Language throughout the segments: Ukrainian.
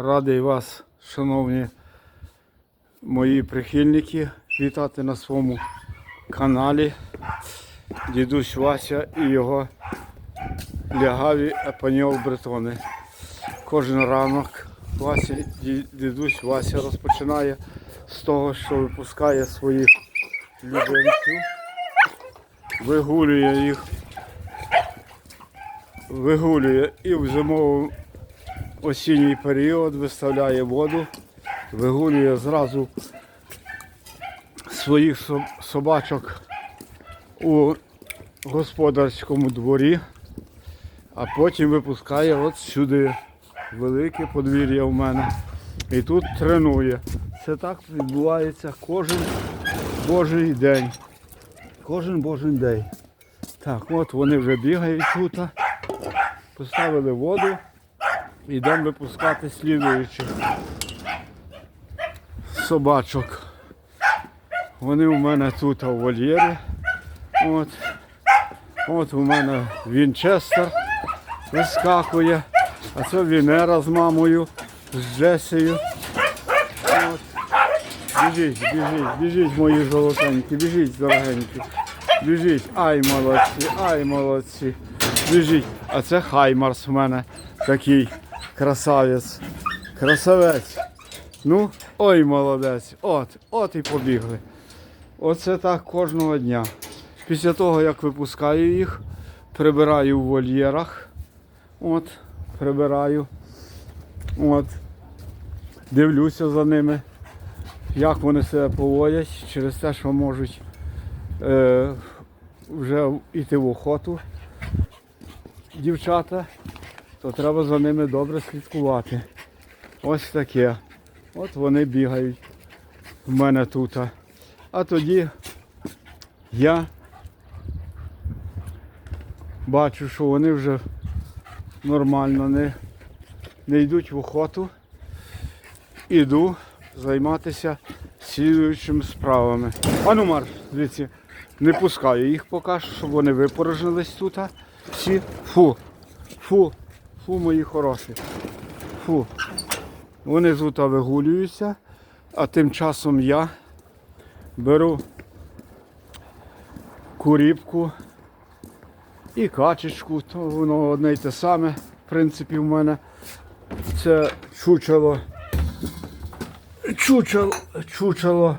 Радий вас, шановні мої прихильники, вітати на своєму каналі. Дідусь Вася і його лягаві епаніол бретони. Кожен ранок Вася, дідусь Вася розпочинає з того, що випускає своїх любимців, вигулює їх, вигулює і в зимовий осінній період виставляє воду, вигулює зразу своїх собачок у господарському дворі, а потім випускає от сюди велике подвір'я в мене. І тут тренує. Це так відбувається кожен божий день. Кожен божий день. Так, от вони вже бігають тут. Поставили воду. Йдемо випускати слідуючих собачок. Вони у мене тут у вольєрі. От. От у мене Вінчестер вискакує. А це Вінера з мамою, з Джесією. От. Біжіть, біжіть, біжіть, мої золотенькі, біжіть, дорогенькі. Біжіть, ай молодці, ай молодці. Біжіть. А це Хаймарс в мене такий красавець. Красавець. Ну, ой, молодець. От, от і побігли. Оце так кожного дня. Після того, як випускаю їх, прибираю в вольєрах. От, прибираю. От. Дивлюся за ними, як вони себе поводять, через те, що можуть е, вже йти в охоту дівчата, то треба за ними добре слідкувати. Ось таке. От вони бігають в мене тут. А тоді я бачу, що вони вже нормально не, не йдуть в охоту. Іду займатися слідуючими справами. Ану марш, дивіться, не пускаю їх поки, що, щоб вони випорожнились тут. Всі. Фу. Фу. Фу, мої хороші. Фу. Вони тут вигулюються, а тим часом я беру куріпку і качечку, то воно одне й те саме, в принципі, в мене. Це чучело. Чучело, чучело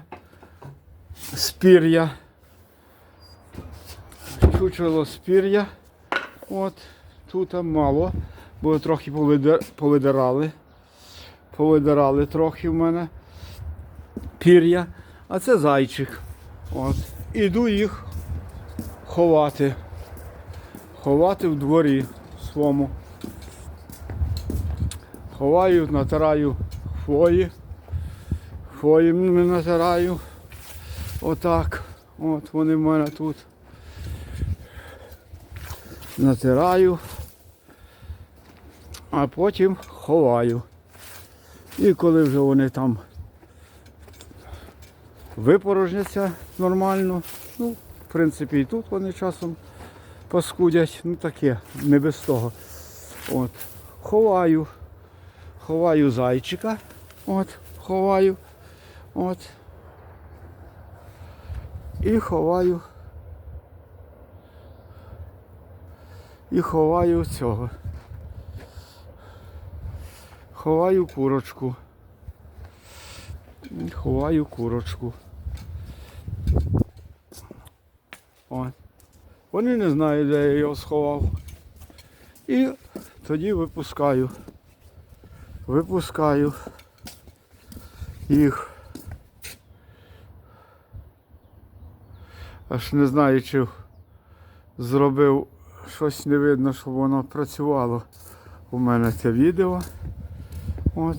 спір'я. Чучело спір'я. От, тут мало, бо трохи повидирали. Повидирали трохи в мене пір'я. А це зайчик. От. Іду їх ховати. Ховати в дворі своєму. Ховаю, натираю хвої. Хвої натираю. Отак. От вони в мене тут. Натираю, а потім ховаю. І коли вже вони там випорожняться нормально, ну, в принципі, і тут вони часом паскудять, ну таке, не без того. От. Ховаю, ховаю зайчика, от, ховаю, от. І ховаю. І ховаю цього. Ховаю курочку. Ховаю курочку. От. Вони не знають, де я його сховав. І тоді випускаю. Випускаю їх. Аж не знаю, чи зробив щось не видно, щоб воно працювало у мене це відео. От.